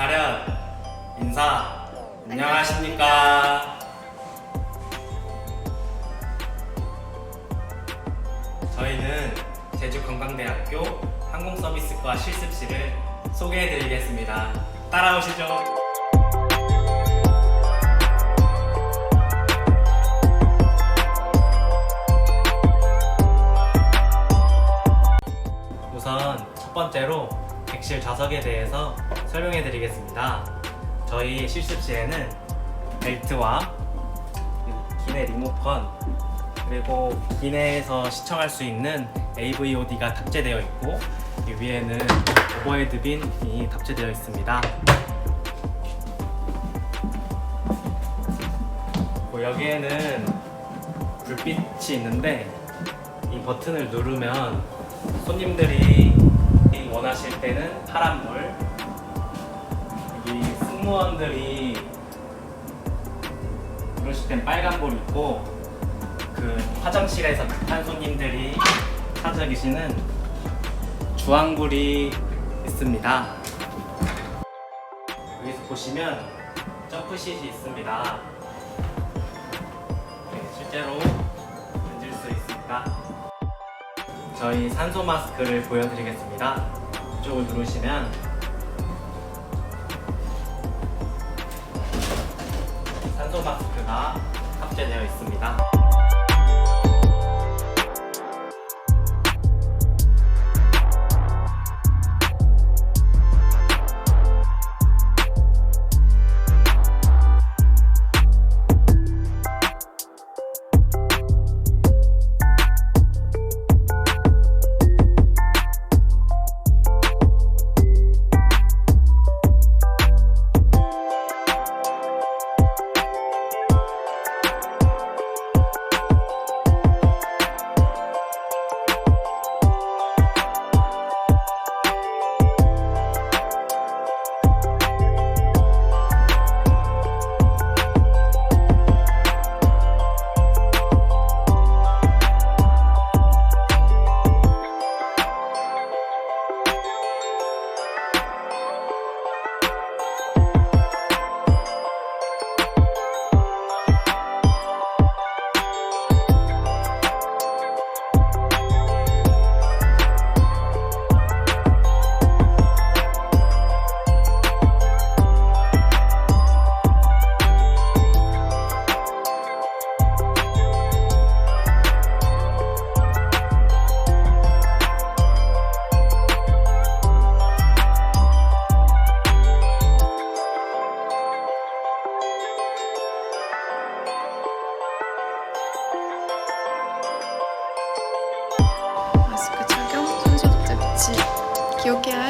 차렷. 인사. 안녕하십니까. 저희는 제주관광대학교 항공서비스과 실습실을 소개해드리겠습니다. 따라오시죠. 우선 첫 번째로 객실 좌석에 대해서 설명해 드리겠습니다. 저희 실습실에는 벨트와 기내 리모컨 그리고 기내에서 시청할 수 있는 AVOD가 탑재되어 있고 이 위에는 오버헤드 빈이 탑재되어 있습니다. 여기에는 불빛이 있는데 이 버튼을 누르면 손님들이 원하실 때는 파란불 여기 승무원들이 그러실 땐 빨간불 있고 그 화장실에서 급한 손님들이 찾아 계시는 주황불이 있습니다. 여기서 보시면 점프시이 있습니다. 네, 실제로 만질 수 있습니다. 저희 산소 마스크를 보여드리겠습니다. 이쪽을 누르시면 산소 마스크가 탑재되어 있습니다. 기억해야 수칙.